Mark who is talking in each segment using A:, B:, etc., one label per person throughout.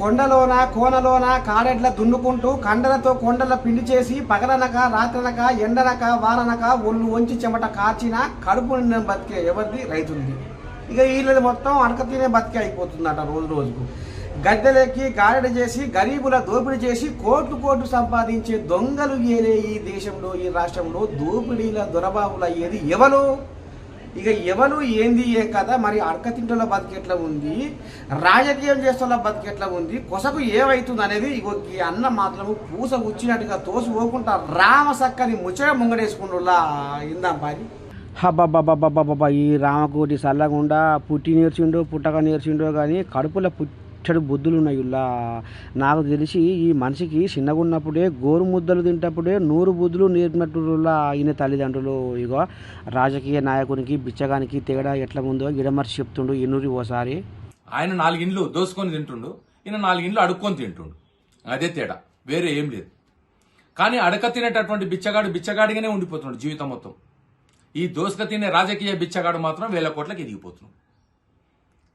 A: కొండలోన కోనలోన కాడెడ్ల దున్నుకుంటూ కండలతో కొండల పిండి చేసి పగలనక రాత్రనక ఎండనక వారనక ఒళ్ళు వంచి చెమట కార్చిన కడుపు నిండిన బతికే ఎవరిది? రైతుంది ఇక వీళ్ళది మొత్తం అడక తినే బతికే అయిపోతుందట రోజు రోజుకు. గద్దెలెక్కి గారెడ చేసి గరీబుల దోపిడీ చేసి కోట్లు కోట్లు సంపాదించే దొంగలు ఏలే ఈ దేశంలో ఈ రాష్ట్రంలో దోపిడీల దొరబాబులు అయ్యేది ఎవరు? ఇక ఎవరు ఏంది ఏ కదా మరి అడకతింటుల బతికెట్లా ఉంది? రాజకీయం చేస్తున్న బతికెట్లా ఉంది? కొసకు ఏమవుతుంది అనేది ఇగో ఈ అన్న మాత్రము పూస వచ్చినట్టుగా తోసి పోకుండా రామ సక్కని ముచ్చట ముంగడేసుకుంటులా ఇందాం పని
B: హబ్బాబ్బాబ్బాబ్బాబ్బా ఈ రామకోటి చల్లకుండా పుట్టి నేర్చిండో పుట్టక నేర్చిండో కానీ కడుపులో పుట్టి చెడు బుద్ధులు ఉన్నాయుల్లా. నాకు తెలిసి ఈ మనిషికి చిన్నగా ఉన్నప్పుడే గోరు ముద్దలు తింటప్పుడే నూరు బుద్ధులు నేర్పినట్టులా ఈయన తల్లిదండ్రులు. ఇగో రాజకీయ నాయకునికి బిచ్చగానికి తేడా ఎట్లా ఉందో గిడమర్చి చెప్తుండు ఎన్నూరి ఓసారి.
C: ఆయన నాలుగిండ్లు దోసుకొని తింటుండు ఈయన నాలుగిండ్లు అడుక్కొని తింటుండు. అదే తేడా వేరే ఏం లేదు. కానీ అడక తినేటటువంటి బిచ్చగాడు బిచ్చగాడిగానే ఉండిపోతున్నాడు జీవితం మొత్తం. ఈ దోసుక తినే రాజకీయ బిచ్చగాడు మాత్రం వేల కోట్లకి ఎదిగిపోతున్నాడు.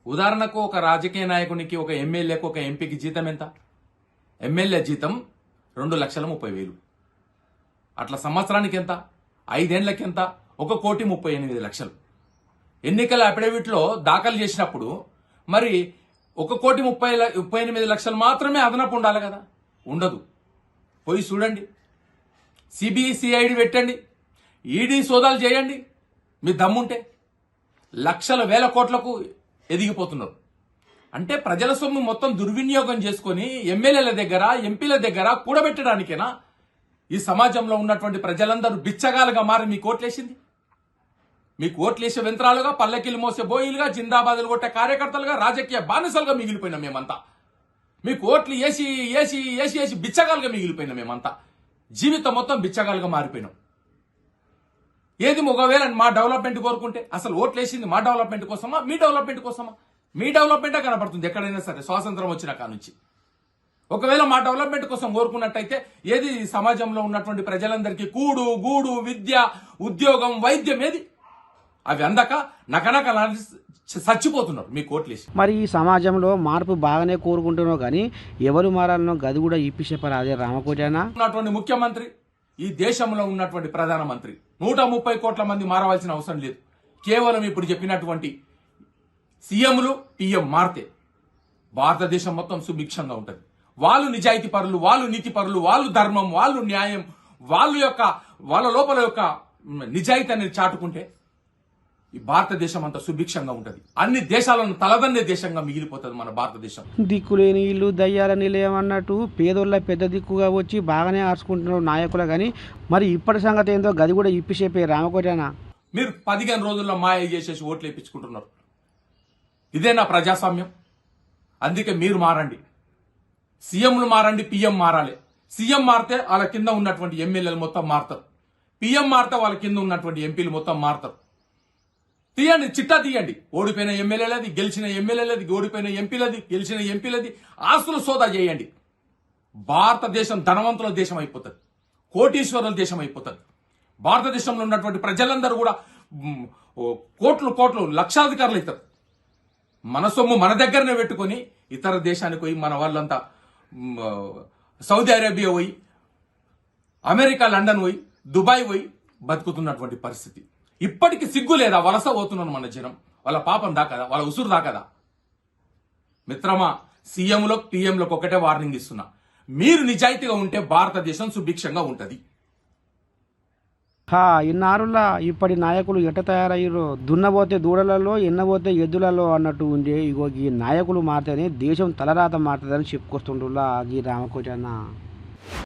C: ఉదాహరణకు ఒక రాజకీయ నాయకునికి ఒక ఎమ్మెల్యేకు ఒక ఎంపీకి జీతం ఎంత? ఎమ్మెల్యే జీతం రెండు లక్షల ముప్పై వేలు. అట్లా సంవత్సరానికి ఎంత? ఐదేండ్లకి ఎంత ఒక కోటి ముప్పై ఎనిమిది లక్షలు. ఎన్నికల అఫిడవిట్లో దాఖలు చేసినప్పుడు మరి ఒక కోటి ముప్పై ముప్పై ఎనిమిది లక్షలు మాత్రమే అదనపు ఉండాలి కదా? ఉండదు. పోయి చూడండి. సిబిసిఐడి పెట్టండి. ఈడీ సోదాలు చేయండి. మీ దమ్ముంటే. లక్షల వేల కోట్లకు ఎదిగిపోతున్నారు. అంటే ప్రజల సొమ్ము మొత్తం దుర్వినియోగం చేసుకొని ఎమ్మెల్యేల దగ్గర ఎంపీల దగ్గర కూడబెట్టడానికేనా? ఈ సమాజంలో ఉన్నటువంటి ప్రజలందరూ బిచ్చగాలుగా మారి మీకు ఓట్లేసింది మీకు ఓట్లేసే యంత్రాలుగా పల్లకిలు మోసే బోయిలుగా జిందాబాదులు కొట్టే కార్యకర్తలుగా రాజకీయ బానిసలుగా మిగిలిపోయినాం మేమంతా. మీకు ఓట్లు వేసి వేసి వేసి వేసి బిచ్చగాలుగా మిగిలిపోయినాం మేమంతా. జీవితం మొత్తం బిచ్చగాలుగా మారిపోయినాం. ఏది ఒకవేళ మా డెవలప్మెంట్ కోరుకుంటే అసలు ఓట్లు వేసింది మా డెవలప్మెంట్ కోసమా? మీ డెవలప్మెంట్ కోసమా? మీ డెవలప్మెంటే కనపడుతుంది ఎక్కడైనా సరే స్వాతంత్రం వచ్చిన కానుంచి ఒకవేళ మా డెవలప్మెంట్ కోసం కోరుకున్నట్టయితే ఏది సమాజంలో ఉన్నటువంటి ప్రజలందరికీ కూడు గూడు విద్య ఉద్యోగం వైద్యం ఏది? అవి అందక నకనక చచ్చిపోతున్నారు మీ కోట్లేసి
B: మరి ఈ సమాజంలో మార్పు బాగానే కోరుకుంటున్నావు కానీ ఎవరు మారాలనో గది కూడా ఇప్పి చెప్పారు అదే రామకోటేనా?
C: ఉన్నటువంటి ముఖ్యమంత్రి ఈ దేశంలో ఉన్నటువంటి ప్రధానమంత్రి. నూట ముప్పై కోట్ల మంది మారవలసిన అవసరం లేదు. కేవలం ఇప్పుడు చెప్పినటువంటి సీఎంలు పిఎం మారితే భారతదేశం మొత్తం సుభిక్షంగా ఉంటుంది. వాళ్ళు నిజాయితీ పరులు వాళ్ళు నీతి పరులు వాళ్ళు ధర్మం వాళ్ళు న్యాయం వాళ్ళ యొక్క వాళ్ళ లోపల యొక్క నిజాయితీ అనేది చాటుకుంటే ఈ భారతదేశం అంతా సుభిక్షంగా ఉంటుంది. అన్ని దేశాలను తలదన్నే దేశంగా మిగిలిపోతుంది మన భారతదేశం.
B: దిక్కులేని ఇల్లు దయ్యాల నిలయం అన్నట్టు పేదోళ్ళ పెద్ద దిక్కుగా వచ్చి బాగానే ఆర్చుకుంటున్నారు నాయకులు కానీ మరి ఇప్పటి సంగతి ఏందో గది కూడా ఇప్పి చెప్పే రామకోటేనా?
C: మీరు పదిహేను రోజుల్లో మాయ చేసేసి ఓట్లు వేయించుకుంటున్నారు ఇదేనా ప్రజాస్వామ్యం. అందుకే మీరు మారండి. సీఎంలు మారండి పిఎం మారాలి. సీఎం మారితే వాళ్ళ కింద ఉన్నటువంటి ఎమ్మెల్యేలు మొత్తం మారుతారు. పిఎం మారితే వాళ్ళ కింద ఉన్నటువంటి ఎంపీలు మొత్తం మారుతారు. తీయండి చిట్టా తీయండి. ఓడిపోయిన ఎమ్మెల్యేలది గెలిచిన ఎమ్మెల్యేలది ఓడిపోయిన ఎంపీలది గెలిచిన ఎంపీలది ఆస్తులు సోదా చేయండి. భారతదేశం ధనవంతుల దేశం అయిపోతుంది. కోటీశ్వరుల దేశం అయిపోతుంది. భారతదేశంలో ఉన్నటువంటి ప్రజలందరూ కూడా ఓ, కోట్లు కోట్లు లక్షాధికారులు అవుతారు. మన సొమ్ము మన దగ్గరనే పెట్టుకొని ఇతర దేశానికి పోయి మన వాళ్ళంతా సౌదీ అరేబియా పోయి అమెరికా లండన్ పోయి దుబాయ్ పోయి బతుకుతున్నటువంటి పరిస్థితి. ఇప్పటికి సిగ్గు లేదా? వలస పోతున్నాను మన జనం. వాళ్ళ పాపం దాకదా? వాళ్ళ ఉసురు దాకదా? మిత్రమా సీఎంలో టీఎంలకు ఒకటే వార్నింగ్ ఇస్తున్నా. మీరు నిజాయితీగా ఉంటే భారతదేశం సుభిక్షంగా ఉంటుంది.
B: హా ఇన్నారులా ఇప్పటి నాయకులు ఎట్ట తయారయ్యారో దున్నబోతే దూడలలో ఎన్నబోతే ఎద్దులలో అన్నట్టు ఉండే ఇగో ఈ నాయకులు మారితేనే దేశం తలరాత మారుతుందని చెప్పుకొస్తుండ్రులా ఈ రామకోటి